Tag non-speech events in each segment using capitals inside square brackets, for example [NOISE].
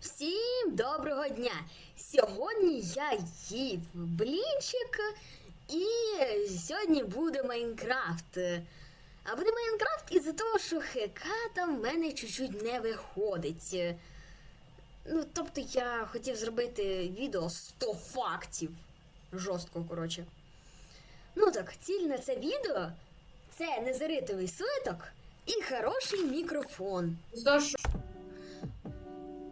Всім доброго дня! Сьогодні я їв блінчик і сьогодні буде Майнкрафт. А буде Майнкрафт із-за того, що хеката в мене чуть-чуть не виходить. Ну, тобто я хотів зробити відео 100 фактів. Жорстко, коротше. Ну так, ціль на це відео це незаритовий свиток і хороший мікрофон.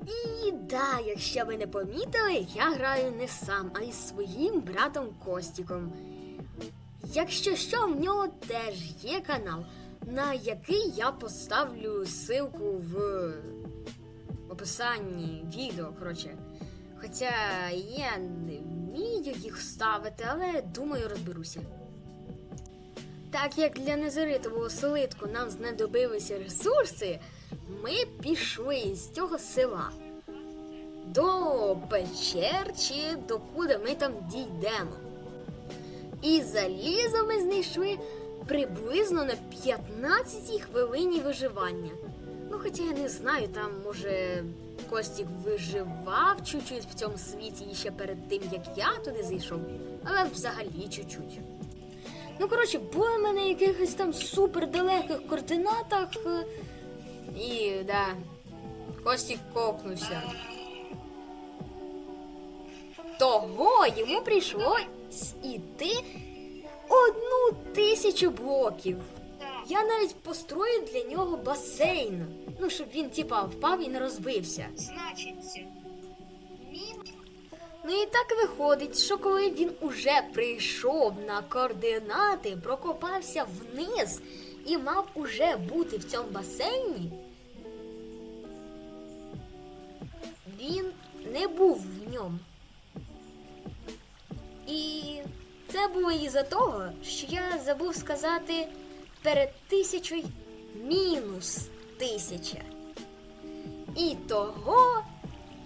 І да, якщо ви не помітили, я граю не сам, а із своїм братом Костіком. Якщо що, в нього теж є канал, на який я поставлю ссылку в описанні відео, коротше. Хоча я не вмію їх ставити, але думаю, розберуся. Так як для незаритового солитку нам знадобилися ресурси, ми пішли з цього села до печер чи до куди ми там дійдемо. І залізо ми знайшли приблизно на 15 хвилині виживання. Ну, хоча я не знаю, там може Костік виживав чуть-чуть в цьому світі ще перед тим, як я туди зайшов, але взагалі чуть-чуть. Ну, коротше, було в мене якихось там супер далеких координатах. І да, Костік кокнувся. Того йому прийшлось іти одну тисячу блоків. Я навіть построю для нього басейн. Ну, щоб він, типа, впав і не розбився. значить, Ну і так виходить, що коли він уже прийшов на координати, прокопався вниз і мав уже бути в цьому басейні, він не був в ньому. І це було із-за того, що я забув сказати перед тисячою мінус тисяча. І того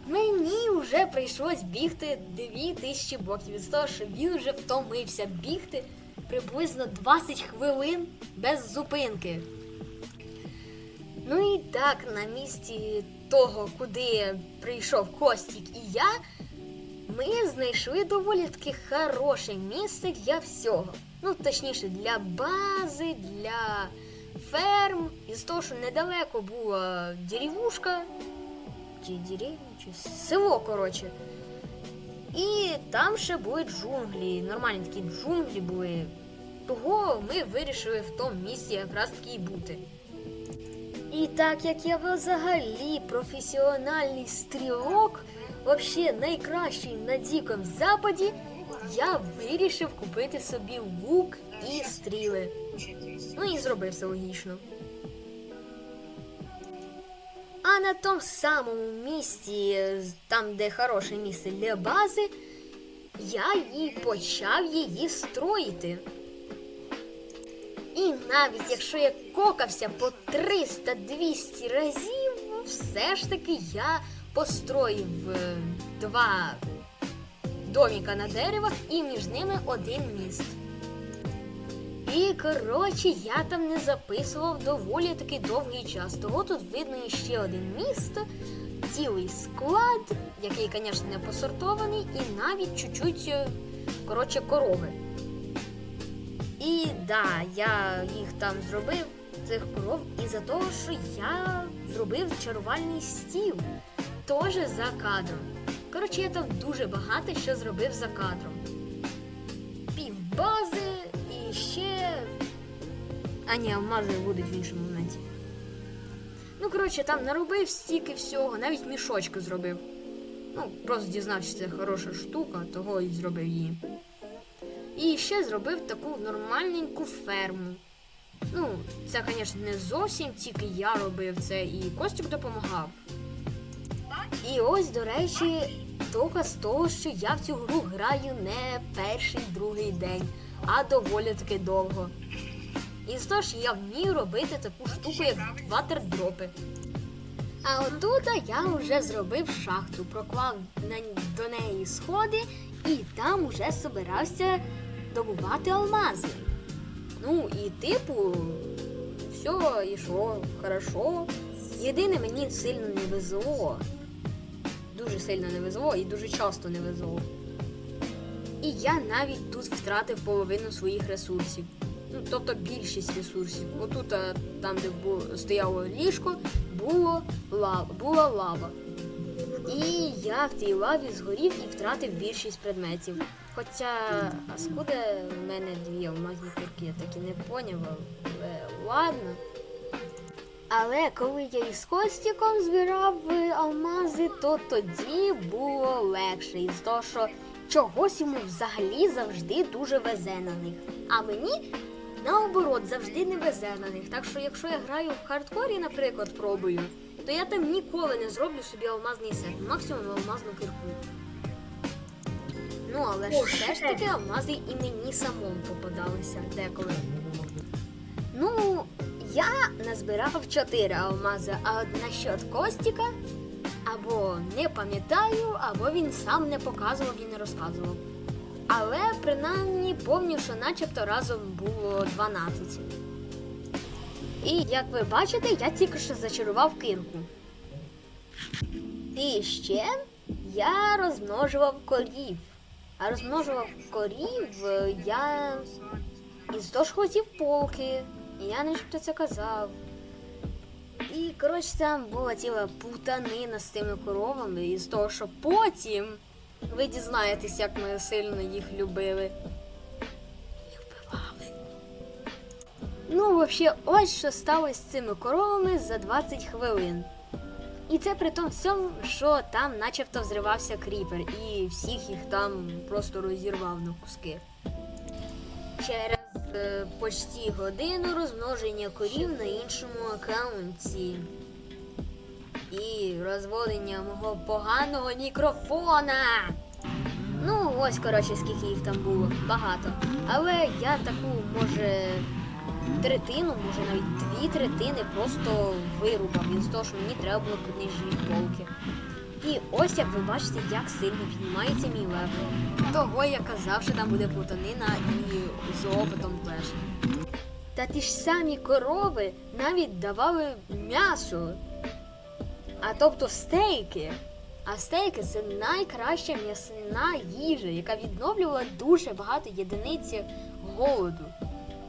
Мені вже прийшлось бігти 2000 блоків від того, що він вже втомився бігти приблизно 20 хвилин без зупинки. Ну і так, на місці того, куди прийшов Костік і я, ми знайшли доволі таки хороше місце для всього. Ну, точніше, для бази, для ферм. Із того, що недалеко була деревушка, чи деревня, чи село, коротше. І там ще були джунглі. Нормальні такі джунглі були. Того ми вирішили в тому місці якраз таки і бути. І так як я взагалі професіональний стрілок, взагалі найкращий на дикому западі, я вирішив купити собі лук і стріли. Ну і зробив це логічно. А на тому самому місці, там, де хороше місце для бази, я і почав її строїти. І навіть якщо я кокався по 300-200 разів, все ж таки я построїв е, два доміка на деревах і між ними один міст. І коротше, я там не записував доволі таки довгий час. Того тут видно ще один міст, цілий склад, який, звісно, не посортований, і навіть чуть-чуть, е, коротше, корови. І да, я їх там зробив, цих коров, із-за того, що я зробив чарувальний стіл. Теж за кадром. Коротше, я там дуже багато що зробив за кадром. Півбази і ще. А ні, алмази будуть в іншому моменті. Ну, коротше, там наробив стільки всього, навіть мішочки зробив. Ну, просто дізнався, що це хороша штука, того і зробив її. І ще зробив таку нормальненьку ферму. Ну, це, звісно, не зовсім тільки я робив це, і Костюк допомагав. І ось, до речі, доказ того, що я в цю гру граю не перший другий день, а доволі таки довго. І з того ж я вмію робити таку штуку, як ватердропи. А отут я вже зробив шахту, проклав на, до неї сходи і там уже собирався добувати алмази. Ну і типу, все йшло хорошо. Єдине мені сильно не везло. Дуже сильно не везло і дуже часто не везло. І я навіть тут втратив половину своїх ресурсів. Ну, тобто більшість ресурсів. Отут, там, де було, стояло ліжко, було лава, була лава. І я в тій лаві згорів і втратив більшість предметів. Хоча, а скуди в мене дві алмазні кірки, я так і не поняв, але ладно. Але коли я із Костіком збирав е, алмази, то тоді було легше. Із того, що чогось йому взагалі завжди дуже везе на них. А мені наоборот завжди не везе на них. Так що якщо я граю в хардкорі, наприклад, пробую, то я там ніколи не зроблю собі алмазний сет, максимум алмазну кирку. Ну, але ж все ж таки алмази і мені самому попадалися деколи. Ну, я назбирав 4 алмази, а от насчет Костіка або не пам'ятаю, або він сам не показував і не розказував. Але принаймні помню, що начебто разом було 12. І як ви бачите, я тільки що зачарував кирку. І ще я розмножував корів. А розмножував корів е, я із дошхотів полки. І я начебто це казав. І коротше там була ціла путанина з тими коровами, із того, що потім ви дізнаєтесь, як ми сильно їх любили. І вбивали. Ну, взагалі, ось що сталося з цими коровами за 20 хвилин. І це при тому всьому, що там начебто взривався кріпер, і всіх їх там просто розірвав на куски. Через е, почти годину розмноження корів на іншому аккаунті. І розводення мого поганого мікрофона. Ну, ось, коротше, скільки їх там було. Багато. Але я таку, може, третину, може навіть дві третини просто вирубав із того, що мені треба було книжні полки. І ось як ви бачите, як сильно піднімається мій левел. Того я казав, що там буде плутанина і з опитом теж. Та ті ж самі корови навіть давали м'ясо. А тобто стейки. А стейки це найкраща м'ясна їжа, яка відновлювала дуже багато єдиниць голоду.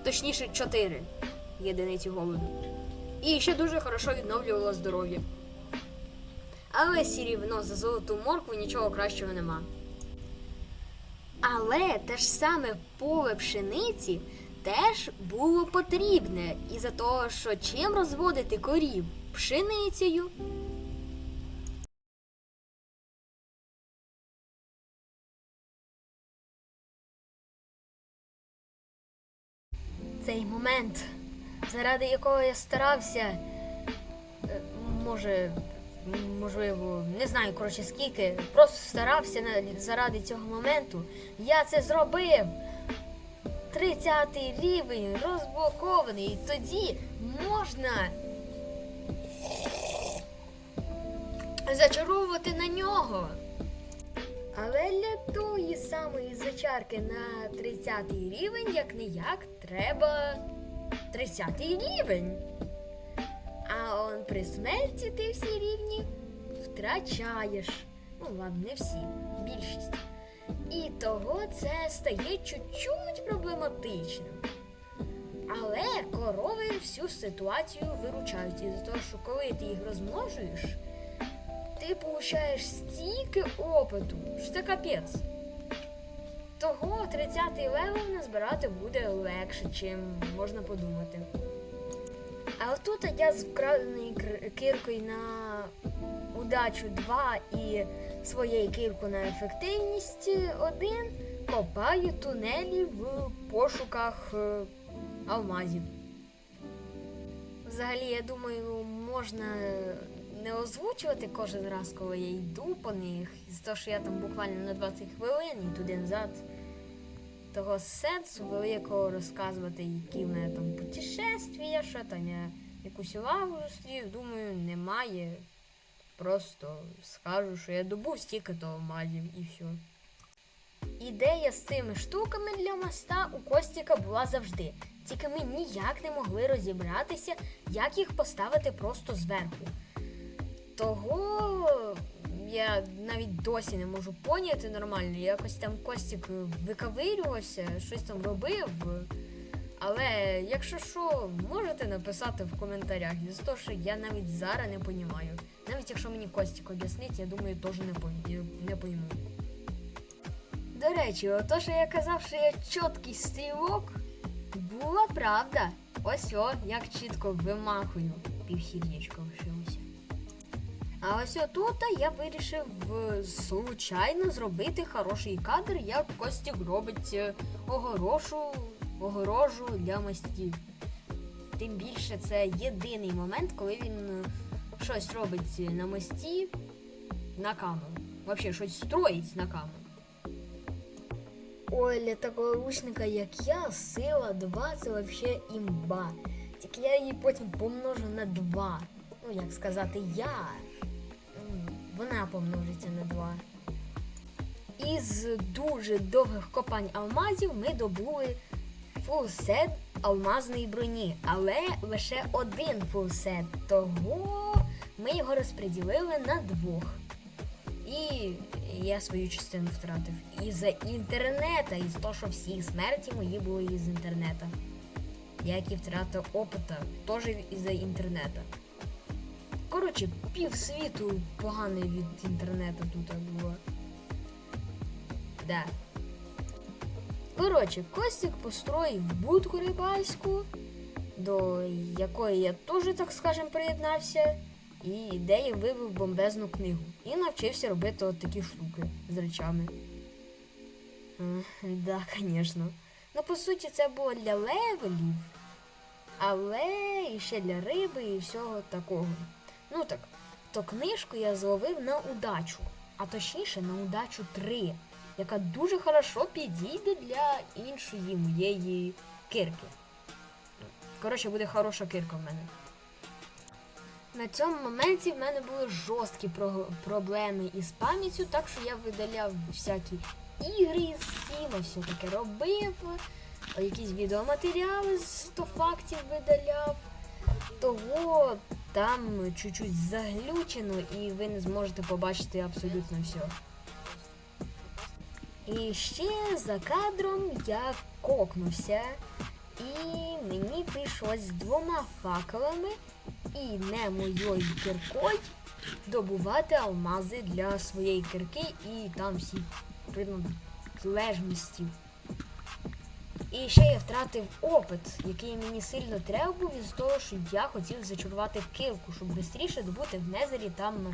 Точніше, 4 єдиниці голоду. І ще дуже хорошо відновлювала здоров'я. Але все рівно за золоту моркву нічого кращого нема. Але те ж саме поле пшениці теж було потрібне із-за того, що чим розводити корів? Пшеницею. Цей момент, заради якого я старався, е, може, можливо, не знаю, коротше, скільки, просто старався заради цього моменту. Я це зробив. 30 рівень розблокований. І тоді можна зачаровувати на нього. Але для тої самої зачарки на 30 рівень, як не як, треба 30 рівень. А он при смерті ти всі рівні втрачаєш. Ну, ладно, не всі, більшість. І того це стає чуть-чуть проблематичним. Але корови всю ситуацію виручають із-за того, що коли ти їх розмножуєш, ти получаєш стільки опиту, що це капець. Того 30-й левел назбирати буде легше, чим можна подумати. А отут я з вкраденою киркою на удачу 2 і своєю киркою на ефективність 1 копаю тунелі в пошуках е, алмазів. Взагалі, я думаю, можна не озвучувати кожен раз, коли я йду по них, з того, що я там буквально на 20 хвилин і туди назад. Того сенсу великого розказувати, які в мене там путешествия, що там я якусь увагу зустрів, думаю, немає. Просто скажу, що я добув стільки то алмазів і все. Ідея з цими штуками для моста у Костіка була завжди. Тільки ми ніяк не могли розібратися, як їх поставити просто зверху. Того Я навіть досі не можу поняти нормально. Якось там Костік викавирювався, щось там робив. Але якщо що, можете написати в коментарях. Із того, що я навіть зараз не понімаю. Навіть якщо мені Костік об'яснить, я думаю, теж не, пойму. До речі, ото, що я казав, що я чіткий стрілок, була правда. Ось о, як чітко вимахую. Півсір'ячка лишилося. А ось отут я вирішив е, случайно зробити хороший кадр, як Костік робить е, огорошу, огорожу для мостів. Тим більше це єдиний момент, коли він е, щось робить на мості на камеру. Взагалі щось строїть на камеру. Ой, для такого лучника, як я, сила 2 це взагалі імба. Тільки я її потім помножу на 2. Ну, як сказати, я. Вона помножиться на 2. Із дуже довгих копань алмазів ми добули фулсет алмазної броні, але лише один фулсет. Того ми його розподілили на двох. І я свою частину втратив. Із-за інтернета, із того, що всі смерті мої були із інтернету. Як і втрата опита, теж із-за інтернету. Коротше, пів світу погане від інтернету тут було. Да. Коротше, Костік построїв будку рибальську, до якої я теж, так скажем, приєднався, і де я вивив бомбезну книгу. І навчився робити от такі штуки з речами. Да, звісно. Ну, по суті, це було для левелів, але і ще для риби і всього такого. Ну так, то книжку я зловив на удачу, а точніше на удачу 3, яка дуже хорошо підійде для іншої моєї кирки. Коротше, буде хороша кирка в мене. На цьому моменті в мене були жорсткі про- проблеми із пам'яттю, так що я видаляв всякі ігри із Steam, все таке робив, якісь відеоматеріали з 100 фактів видаляв. Того там чуть-чуть заглючено і ви не зможете побачити абсолютно все. І ще за кадром я кокнувся, і мені прийшлось з двома факелами і не моєю киркою добувати алмази для своєї кирки і там всі приналежності. І ще я втратив опит, який мені сильно треба був із того, що я хотів зачарувати килку, щоб швидше добути в незері там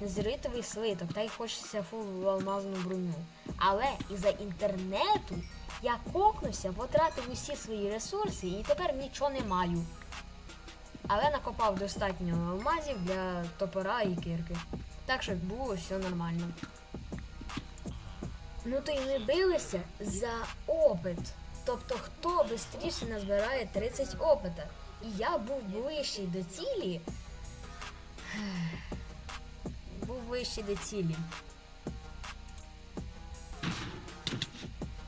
незеритовий слиток, та й хочеться фул алмазну броню. Але із-за інтернету я кокнувся, потратив усі свої ресурси і тепер нічого не маю. Але накопав достатньо алмазів для топора і кирки. Так що було все нормально. Ну то й ми билися за опит. Тобто, хто швидше назбирає 30 опита. І я був ближчий до цілі. [SIGHS] Був ближчий до цілі.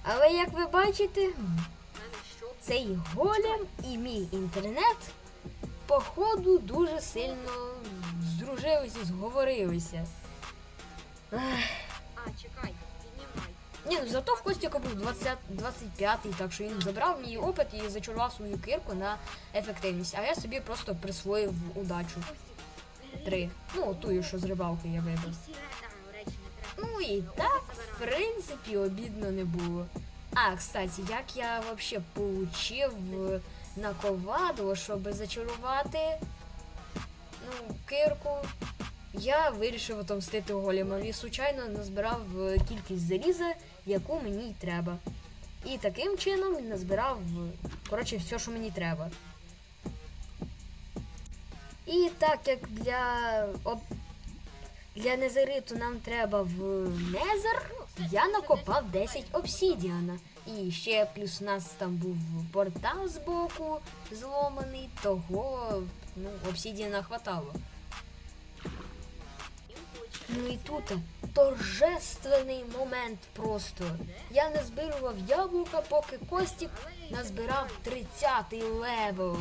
Але як ви бачите, цей голем і мій інтернет, походу, дуже сильно здружилися, зговорилися. Ех. Зато в Костіка був 20, 25-й, так що він забрав мій опит і зачарував свою кирку на ефективність, а я собі просто присвоїв удачу. Три. Ну, ту, що з рибалки я вибив. Ну і так, в принципі, обідно не було. А, кстати, як я вообще получив на ковадло, щоб зачарувати ну, кирку, я вирішив отомстити голімам і случайно назбирав е, кількість заліза, яку мені й треба. І таким чином він назбирав, коротше, все, що мені треба. І так як для об... для незериту нам треба в незер, я накопав 10 обсідіана. І ще плюс у нас там був портал з боку зломаний, того ну, обсідіана хватало. Ну і тут торжественний момент просто. Я не збирував яблука, поки Костік назбирав 30-й левел.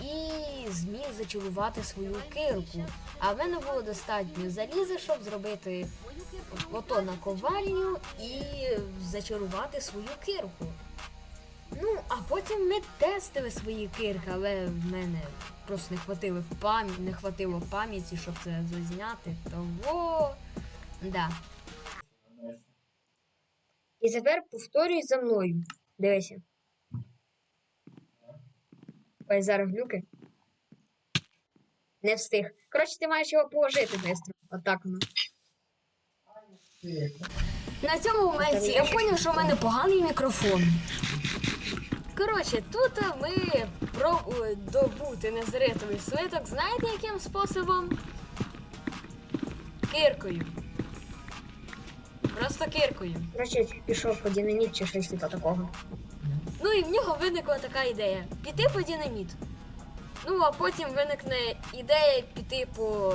І зміг зачарувати свою кирку. А в мене було достатньо заліза, щоб зробити ото наковальню і зачарувати свою кирку. Ну, а потім ми тестили свої кирки, але в мене просто не хватило пам'яті, не хватило пам'яті, щоб це зазняти. Того. Да. І тепер повторюй за мною. Дивися. Ой, зараз глюки. Не встиг. Коротше, ти маєш його положити швидко. Отак воно. На цьому моменті я зрозумів, що в мене поганий мікрофон. Коротше, тут ми пробували добути незритовий свиток. Знаєте, яким способом? Киркою. Просто киркою. Коротше, пішов по динаміт чи щось типу такого. Ну і в нього виникла така ідея піти по динаміт. Ну, а потім виникне ідея піти по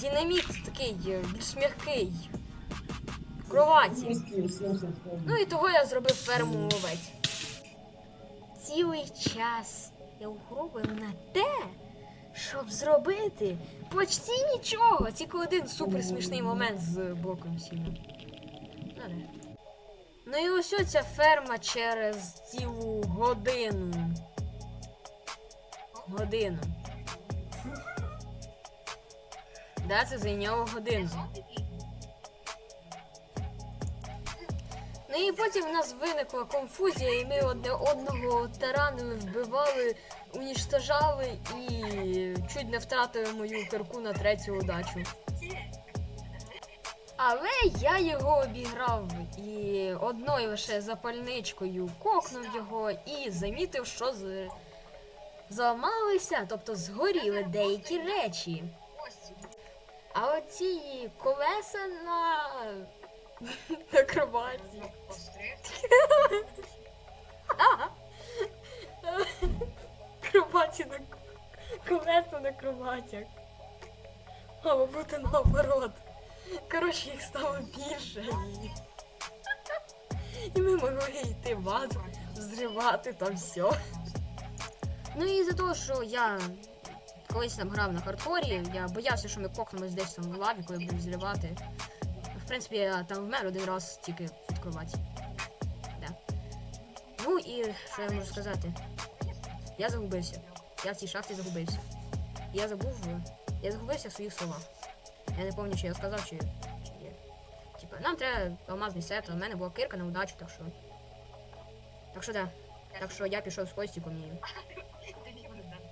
динаміт такий е, більш м'який. Кроваті. Ну і того я зробив ферму овець. Цілий час я угробив на те, щоб зробити почти нічого. Тільки один супер момент з блоком сіна. Ну. Ну і ось ця ферма через цілу годину. Годину. Да, це зайняло годину. Ну і потім в нас виникла конфузія, і ми одне одного таранили, вбивали, уніштожали і чуть не втратили мою кирку на третю удачу. Але я його обіграв і одною лише запальничкою кокнув його і замітив, що з... зламалися, тобто згоріли деякі речі. А оці колеса на, на кроваті. Кроваті на колеса на кроватях. Мало бути наоборот. Коротше, їх стало більше. І, ми могли йти в ад, зривати там все. Ну і за того, що я колись там грав на хардкорі, я боявся, що ми кокнемось десь там в лаві, коли будемо зривати. В принципі, я там вмер один раз тільки від кроваті. Да. Ну і що я можу сказати? Я загубився. Я в цій шахті загубився. Я забув. Я загубився в своїх словах. Я не пам'ятаю, чи я сказав, чи, чи є. Типа, нам треба алмазний сет, а в мене була кирка на удачу, так що. Так що да. Так що я пішов з Костіком і.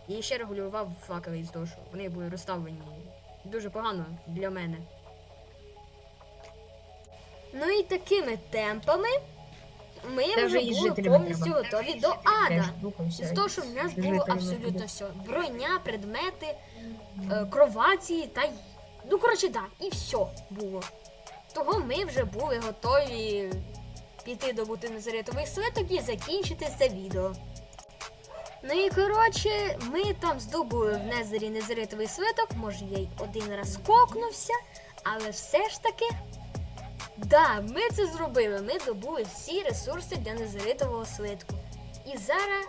І ще регулював факели із того, що вони були розставлені дуже погано для мене. Ну і такими темпами ми Це вже були повністю треба. готові до ада. З того, що в нас було абсолютно все. Броня, предмети, е, кроваті та. Ну, коротше, так, і все було. Того ми вже були готові піти добути незаритовий свиток і закінчити це відео. Ну і коротше, ми там здобули в Незері незаритовий свиток, може я й один раз кокнувся, але все ж таки. Да, ми це зробили. Ми добули всі ресурси для незаритового свитку. І зараз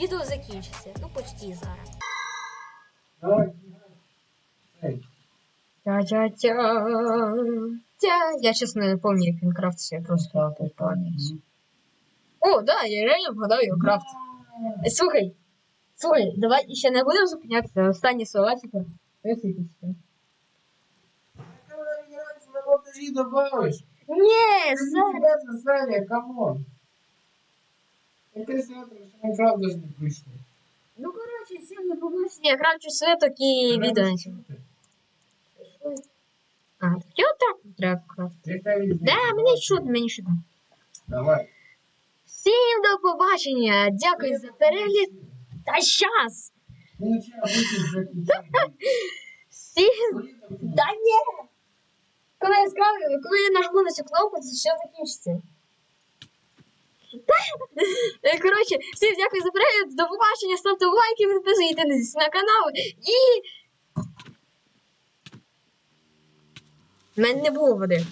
відео закінчиться. Ну, почти зараз. Тя-тя-тя. Я чесно не пам'ятаю, як він крафтився, я просто пам'ять. О, да, я реально вгадав його крафт. Слухай, слухай, давай ще не будемо зупинятися. Останні слова, типа. Висвітиться. добавиш. Ні, зараз. Це Саня, камон. Якийсь завтра, що Майнкрафт даже не прийшли. Ну, коротше, всім до побачення. І відео на цьому. А, я так треба? Да, мені чудно, мені чудно. Давай. Всім до побачення. Дякую за перегляд. Та щас. Ну. [LAUGHS] Всім. Да ні. Коли я сказав, коли я нажму на цю кнопку, це все закінчиться. Е, Коротше, всім дякую за перегляд. До побачення. Ставте лайки, підписуйтесь на канал і. У мене не було води.